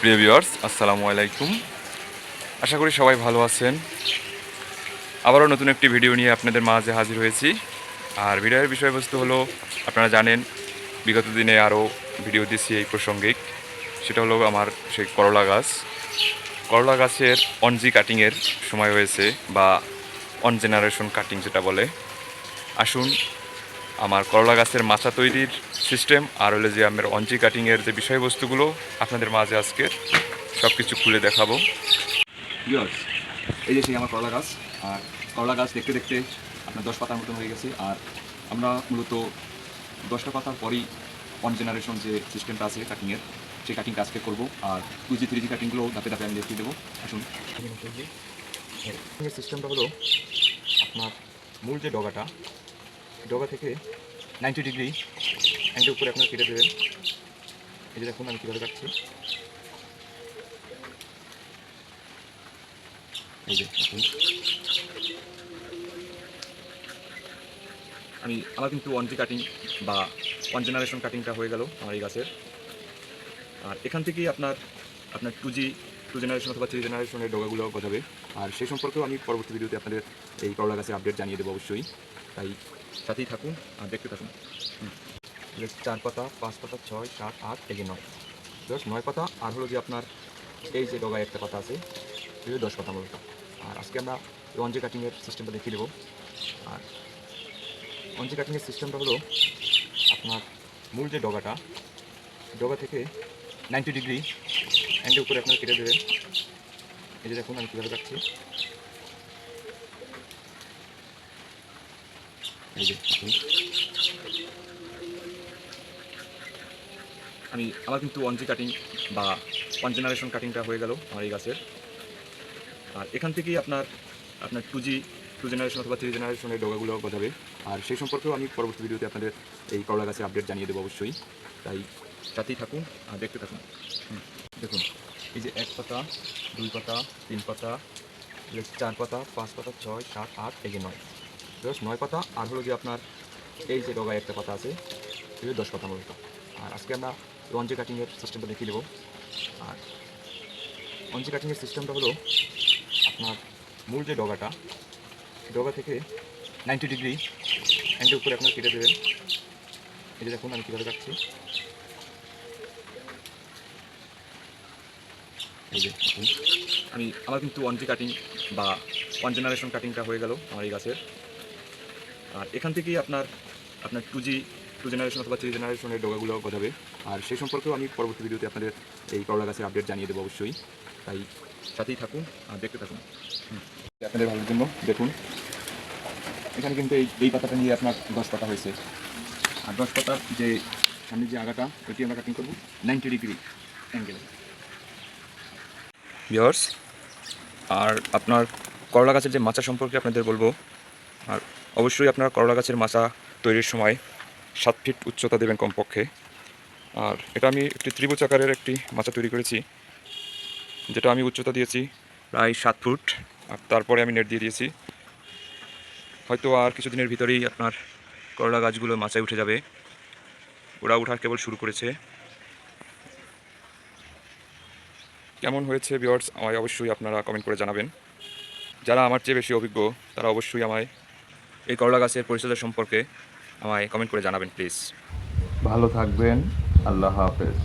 প্রিয় ভিউয়ার্স, আসসালামু আলাইকুম। আশা করি সবাই ভালো আছেন। আবারও নতুন একটি ভিডিও নিয়ে আপনাদের মাঝে হাজির হয়েছি। আর ভিডিওর বিষয়বস্তু হলো, আপনারা জানেন, বিগত দিনে আরও ভিডিও দিয়েছি এই প্রসঙ্গিক। সেটা হলো আমার সেই করলা গাছ। করলা গাছের অনজি কাটিংয়ের সময় হয়েছে, বা অন জেনারেশন কাটিং যেটা বলে। আসুন আমার করলা গাছের মাচা তৈরির সিস্টেম আর হলো যে আমার অঞ্চি কাটিংয়ের যে বিষয়বস্তুগুলো আপনাদের মাঝে আজকে সব কিছু খুলে দেখাবো। এই যে সেই আমার করলা গাছ আর করলা গাছ দেখতে দেখতে আপনার দশ পাতার মতন হয়ে গেছে আর আমরা মূলত দশটা পাতার পরেই অন জেনারেশন যে সিস্টেমটা আছে কাটিংয়ের সেই কাটিং কাজকে করব আর টু জি থ্রি জি কাটিংগুলো ধাপে ধাপে আমি দেখিয়ে দেবো। আসুন। সিস্টেমটা হলো আপনার মূল যে ডগাটা ডগা থেকে নাইনটি ডিগ্রি অ্যাঙ্গেল উপরে আপনার কেটে দেবেন। এই যে দেখুন আমি কীভাবে কাটছি এই যে আমি আমার কিন্তু ওয়ান জি কাটিং বা ওয়ান জেনারেশন কাটিংটা হয়ে গেল আমার এই গাছের। আর এখান থেকেই আপনার আপনার টু জি টু জেনারেশন অথবা থ্রি জেনারেশনের ডগাগুলো গজাবে। আর সেই সম্পর্কেও আমি পরবর্তী ভিডিওতে আপনাদের এই করলা গাছের আপডেট জানিয়ে দেবো অবশ্যই। তাই সাথেই থাকুন আর দেখতে থাকুন। চার পাতা, পাঁচ পাতা, ছয়, সাত, আট এগিয়ে নয়। দশ নয় পাতা, আর হলো যে আপনার এই যে ডগায় একটা পাতা আছে, এই দশ পাতা মূলত। আর আজকে আমরা ওয়ান জে কাটিংয়ের সিস্টেমটা দেখিয়ে দেবো। আর ওয়ান জে কাটিংয়ের সিস্টেমটা হলো আপনার মূল যে ডগাটা, ডগা থেকে নাইনটি ডিগ্রি অ্যাঙ্গেল উপরে আপনার কেটে দেবেন। এই যে দেখুন আমি কীভাবে কাটছি এই যে দেখুন। আমি, আমার কিন্তু ওয়ান জি কাটিং বা ওয়ান জেনারেশন কাটিংটা হয়ে গেল আমার এই গাছের। আর এখান থেকেই আপনার আপনার টু জি টু জেনারেশন অথবা থ্রি জেনারেশনের ডগাগুলো গজাবে। আর সেই সম্পর্কেও আমি পরবর্তী ভিডিওতে আপনাদের এই করলা গাছের আপডেট জানিয়ে দেবো অবশ্যই। তাই সাথেই থাকুন আর দেখতে থাকুন। দেখুন, এই যে এক পাতা, দুই পাতা, তিন পাতা, চার পাতা, পাঁচ পাতা, ছয়, সাত, আট, এই নয়। দশ নয় পাতা আর হলো যে আপনার এই যে ডগায় একটা পাতা আছে যে দশ পাতা মূলত আর আজকে আমরা ওয়ানজি কাটিংয়ের সিস্টেমটা দেখিয়ে দেবো। আর ওয়ানজি কাটিংয়ের সিস্টেমটা হলো আপনার মূল যে ডগাটা ডগা থেকে নাইনটি ডিগ্রি অ্যাঙ্গেল উপরে আপনার কেটে দেবেন। এটা দেখুন আমি কীভাবে কাটছি। এই যে আমি, আমার কিন্তু ওয়ান কাটিং বা ওয়ান জেনারেশন কাটিংটা হয়ে গেল আমার এই গাছের। আর এখান থেকেই আপনার আপনার টু জি টু জেনারেশন অথবা থ্রি জেনারেশনের ডগাগুলো গজাবে। আর সেই সম্পর্কেও আমি পরবর্তী ভিডিওতে আপনাদের এই করলা গাছের আপডেট জানিয়ে দেবো অবশ্যই। তাই সাথেই থাকুন আর দেখতে থাকুন। আপনাদের ভালোর জন্য দেখুন। এখানে কিন্তু এই এই পাতাটা নিয়ে আপনার দশ পাতা হয়েছে। আর দশ পাতার যে সামনে যে আগাটা, ওইটি আমরা কাটিং করব নাইনটি ডিগ্রি অ্যাঙ্গেলে ভিউয়ার্স আর আপনার করলা গাছের যে মাচা সম্পর্কে আপনাদের বলব, আর অবশ্যই আপনারা করলা গাছের মাচা তৈরির সময় সাত ফিট উচ্চতা দেবেন কমপক্ষে। আর এটা আমি একটি ত্রিভুজ আকারের একটি মাচা তৈরি করেছি, যেটা আমি উচ্চতা দিয়েছি প্রায় সাত ফুট, আর তারপরে আমি নেট দিয়ে দিয়েছি। হয়তো আর কিছুদিনের ভিতরেই আপনার করলা গাছগুলো মাচায় উঠে যাবে। ওরা ওঠা কেবল শুরু করেছে। কেমন হয়েছে ভিওয়ার্স আমায় অবশ্যই আপনারা কমেন্ট করে জানাবেন। যারা আমার চেয়ে বেশি অভিজ্ঞ, তারা অবশ্যই আমায় এই করলা গাছের পরিচর্যা সম্পর্কে আমায় কমেন্ট করে জানাবেন প্লিজ ভালো থাকবেন। আল্লাহ হাফেজ।